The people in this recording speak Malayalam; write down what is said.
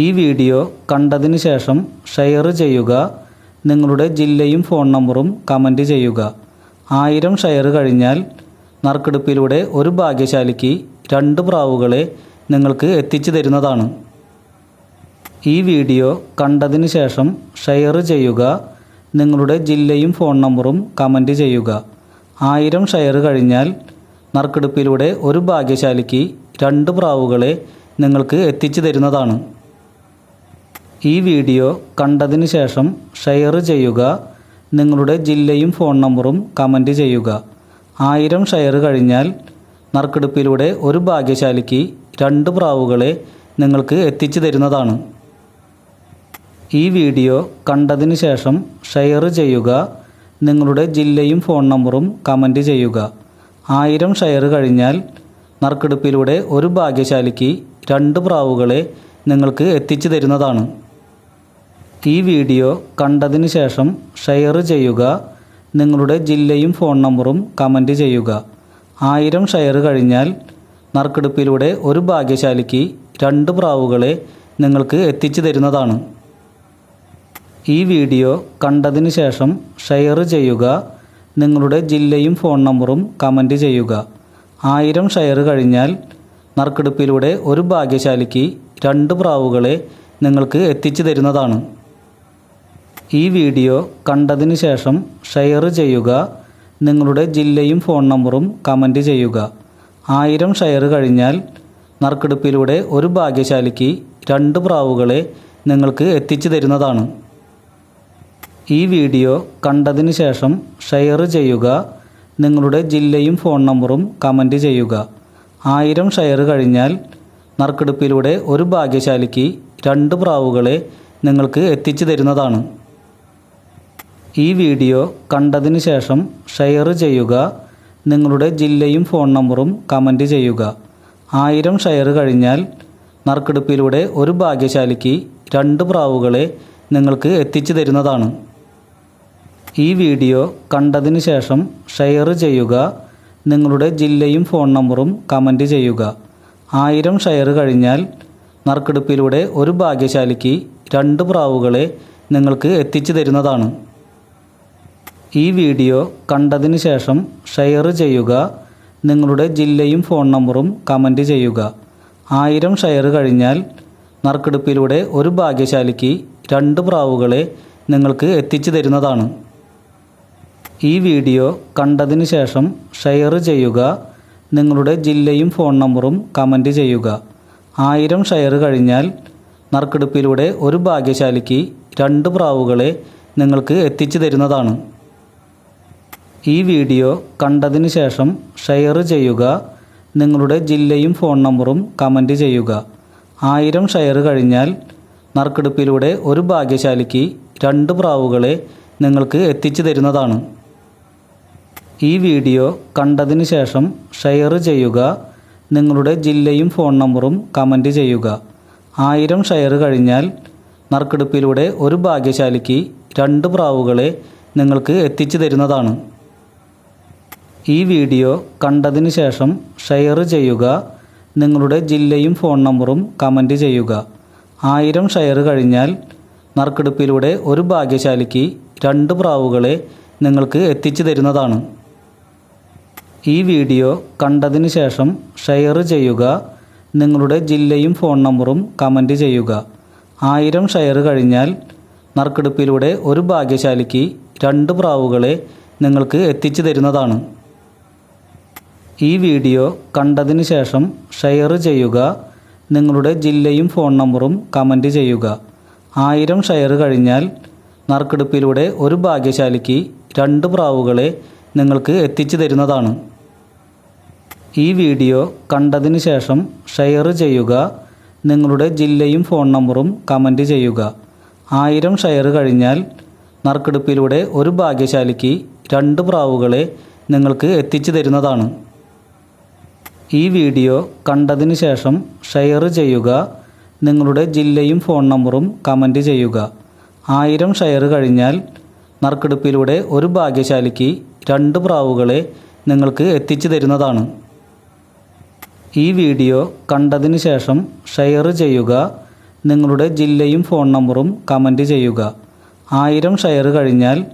ഈ വീഡിയോ കണ്ടതിന് ശേഷം ഷെയർ ചെയ്യുക. നിങ്ങളുടെ ജില്ലയും ഫോൺ നമ്പറും കമന്റ് ചെയ്യുക. ആയിരം ഷെയർ കഴിഞ്ഞാൽ നറുക്കെടുപ്പിലൂടെ ഒരു ഭാഗ്യശാലിക്ക് രണ്ട് പ്രാവുകളെ നിങ്ങൾക്ക് എത്തിച്ചു തരുന്നതാണ്. ഈ വീഡിയോ കണ്ടതിന് ശേഷം ഷെയർ ചെയ്യുക. നിങ്ങളുടെ ജില്ലയും ഫോൺ നമ്പറും കമന്റ് ചെയ്യുക. ആയിരം ഷെയർ കഴിഞ്ഞാൽ നറുക്കെടുപ്പിലൂടെ ഒരു ഭാഗ്യശാലിക്ക് രണ്ട് പ്രാവുകളെ നിങ്ങൾക്ക് എത്തിച്ചു തരുന്നതാണ്. ഈ വീഡിയോ കണ്ടതിന് ശേഷം ഷെയർ ചെയ്യുക. നിങ്ങളുടെ ജില്ലയും ഫോൺ നമ്പറും കമന്റ് ചെയ്യുക. ആയിരം ഷെയർ കഴിഞ്ഞാൽ നറുക്കെടുപ്പിലൂടെ ഒരു ഭാഗ്യശാലിക്ക് രണ്ട് പ്രാവുകളെ നിങ്ങൾക്ക് എത്തിച്ചു തരുന്നതാണ്. ഈ വീഡിയോ കണ്ടതിന് ശേഷം ഷെയർ ചെയ്യുക. നിങ്ങളുടെ ജില്ലയും ഫോൺ നമ്പറും കമന്റ് ചെയ്യുക. ആയിരം ഷെയർ കഴിഞ്ഞാൽ നറുക്കെടുപ്പിലൂടെ ഒരു ഭാഗ്യശാലിക്ക് രണ്ട് പ്രാവുകളെ നിങ്ങൾക്ക് എത്തിച്ചു തരുന്നതാണ്. ഈ വീഡിയോ കണ്ടതിന് ശേഷം ഷെയർ ചെയ്യുക നിങ്ങളുടെ ജില്ലയും ഫോൺ നമ്പറും കമന്റ് ചെയ്യുക. ആയിരം ഷെയർ കഴിഞ്ഞാൽ നറുക്കെടുപ്പിലൂടെ ഒരു ഭാഗ്യശാലിക്ക് രണ്ട് പ്രാവുകളെ നിങ്ങൾക്ക് എത്തിച്ചു തരുന്നതാണ്. ഈ വീഡിയോ കണ്ടതിന് ശേഷം ഷെയർ ചെയ്യുക നിങ്ങളുടെ ജില്ലയും ഫോൺ നമ്പറും കമന്റ് ചെയ്യുക. ആയിരം ഷെയർ കഴിഞ്ഞാൽ നറുക്കെടുപ്പിലൂടെ ഒരു ഭാഗ്യശാലിക്ക് രണ്ട് പ്രാവുകളെ നിങ്ങൾക്ക് എത്തിച്ചു തരുന്നതാണ്. ഈ വീഡിയോ കണ്ടതിന് ശേഷം ഷെയർ ചെയ്യുക. നിങ്ങളുടെ ജില്ലയും ഫോൺ നമ്പറും കമന്റ് ചെയ്യുക. ആയിരം ഷെയർ കഴിഞ്ഞാൽ നറുക്കെടുപ്പിലൂടെ ഒരു ഭാഗ്യശാലിക്ക് രണ്ട് പ്രാവുകളെ നിങ്ങൾക്ക് എത്തിച്ചു തരുന്നതാണ്. ഈ വീഡിയോ കണ്ടതിന് ശേഷം ഷെയർ ചെയ്യുക. നിങ്ങളുടെ ജില്ലയും ഫോൺ നമ്പറും കമന്റ് ചെയ്യുക. ആയിരം ഷെയർ കഴിഞ്ഞാൽ നറുക്കെടുപ്പിലൂടെ ഒരു ഭാഗ്യശാലിക്ക് രണ്ട് പ്രാവുകളെ നിങ്ങൾക്ക് എത്തിച്ചു തരുന്നതാണ്. ഈ വീഡിയോ കണ്ടതിന് ശേഷം ഷെയർ ചെയ്യുക. നിങ്ങളുടെ ജില്ലയും ഫോൺ നമ്പറും കമന്റ് ചെയ്യുക. ആയിരം ഷെയർ കഴിഞ്ഞാൽ നറുക്കെടുപ്പിലൂടെ ഒരു ഭാഗ്യശാലിക്ക് രണ്ട് പ്രാവുകളെ നിങ്ങൾക്ക് എത്തിച്ചു തരുന്നതാണ്. ഈ വീഡിയോ കണ്ടതിന് ശേഷം ഷെയർ ചെയ്യുക. നിങ്ങളുടെ ജില്ലയും ഫോൺ നമ്പറും കമന്റ് ചെയ്യുക. ആയിരം ഷെയർ കഴിഞ്ഞാൽ നറുക്കെടുപ്പിലൂടെ ഒരു ഭാഗ്യശാലിക്ക് രണ്ട് പ്രാവുകളെ നിങ്ങൾക്ക് എത്തിച്ചു തരുന്നതാണ്. ഈ വീഡിയോ കണ്ടതിന് ശേഷം ഷെയർ ചെയ്യുക നിങ്ങളുടെ ജില്ലയും ഫോൺ നമ്പറും കമന്റ് ചെയ്യുക. ആയിരം ഷെയർ കഴിഞ്ഞാൽ നറുക്കെടുപ്പിലൂടെ ഒരു ഭാഗ്യശാലിക്ക് രണ്ട് പ്രാവുകളെ നിങ്ങൾക്ക് എത്തിച്ചു തരുന്നതാണ്. ഈ വീഡിയോ കണ്ടതിന് ശേഷം ഷെയർ ചെയ്യുക നിങ്ങളുടെ ജില്ലയും ഫോൺ നമ്പറും കമന്റ് ചെയ്യുക. ആയിരം ഷെയർ കഴിഞ്ഞാൽ നറുക്കെടുപ്പിലൂടെ ഒരു ഭാഗ്യശാലിക്ക് രണ്ട് പ്രാവുകളെ നിങ്ങൾക്ക് എത്തിച്ചു തരുന്നതാണ്. ഈ വീഡിയോ കണ്ടതിന് ശേഷം ഷെയർ ചെയ്യുക. നിങ്ങളുടെ ജില്ലയും ഫോൺ നമ്പറും കമന്റ് ചെയ്യുക. ആയിരം ഷെയർ കഴിഞ്ഞാൽ നറുക്കെടുപ്പിലൂടെ ഒരു ഭാഗ്യശാലിക്ക് രണ്ട് പ്രാവുകളെ നിങ്ങൾക്ക് എത്തിച്ചു തരുന്നതാണ്. ഈ വീഡിയോ കണ്ടതിന് ശേഷം ഷെയർ ചെയ്യുക. നിങ്ങളുടെ ജില്ലയും ഫോൺ നമ്പറും കമന്റ് ചെയ്യുക. ആയിരം ഷെയർ കഴിഞ്ഞാൽ നറുക്കെടുപ്പിലൂടെ ഒരു ഭാഗ്യശാലിക്ക് രണ്ട് പ്രാവുകളെ നിങ്ങൾക്ക് എത്തിച്ചു തരുന്നതാണ്. ഈ വീഡിയോ കണ്ടതിന് ശേഷം ഷെയർ ചെയ്യുക. നിങ്ങളുടെ ജില്ലയും ഫോൺ നമ്പറും കമന്റ് ചെയ്യുക. ആയിരം ഷെയർ കഴിഞ്ഞാൽ നറുക്കെടുപ്പിലൂടെ ഒരു ഭാഗ്യശാലിക്ക് രണ്ട് പ്രാവുകളെ നിങ്ങൾക്ക് എത്തിച്ചു തരുന്നതാണ്. ഈ വീഡിയോ കണ്ടതിന് ശേഷം ഷെയർ ചെയ്യുക. നിങ്ങളുടെ ജില്ലയും ഫോൺ നമ്പറും കമന്റ് ചെയ്യുക. ആയിരം ഷെയർ കഴിഞ്ഞാൽ നറുക്കെടുപ്പിലൂടെ ഒരു ഭാഗ്യശാലിക്ക് രണ്ട് പ്രാവുകളെ നിങ്ങൾക്ക് എത്തിച്ചു തരുന്നതാണ്. ഈ വീഡിയോ കണ്ടതിന് ശേഷം ഷെയർ ചെയ്യുക. നിങ്ങളുടെ ജില്ലയും ഫോൺ നമ്പറും കമന്റ് ചെയ്യുക. ആയിരം ഷെയർ കഴിഞ്ഞാൽ നറുക്കെടുപ്പിലൂടെ ഒരു ഭാഗ്യശാലിക്ക് രണ്ട് പ്രാവുകളെ നിങ്ങൾക്ക് എത്തിച്ചു തരുന്നതാണ്. ഈ വീഡിയോ കണ്ടതിന് ശേഷം ഷെയർ ചെയ്യുക. നിങ്ങളുടെ ജില്ലയും ഫോൺ നമ്പറും കമന്റ് ചെയ്യുക. ആയിരം ഷെയർ കഴിഞ്ഞാൽ നറുക്കെടുപ്പിലൂടെ ഒരു ഭാഗ്യശാലിക്ക് രണ്ട് പ്രാവുകളെ നിങ്ങൾക്ക് എത്തിച്ചു തരുന്നതാണ്. ഈ വീഡിയോ കണ്ടതിന് ശേഷം ഷെയർ ചെയ്യുക. നിങ്ങളുടെ ജില്ലയും ഫോൺ നമ്പറും കമന്റ് ചെയ്യുക. ആയിരം ഷെയർ കഴിഞ്ഞാൽ നറുക്കെടുപ്പിലൂടെ ഒരു ഭാഗ്യശാലിക്ക് രണ്ട് പ്രാവുകളെ നിങ്ങൾക്ക് എത്തിച്ചു തരുന്നതാണ്. ഈ വീഡിയോ കണ്ടതിന് ശേഷം ഷെയർ ചെയ്യുക. നിങ്ങളുടെ ജില്ലയും ഫോൺ നമ്പറും കമന്റ് ചെയ്യുക. ആയിരം ഷെയർ കഴിഞ്ഞാൽ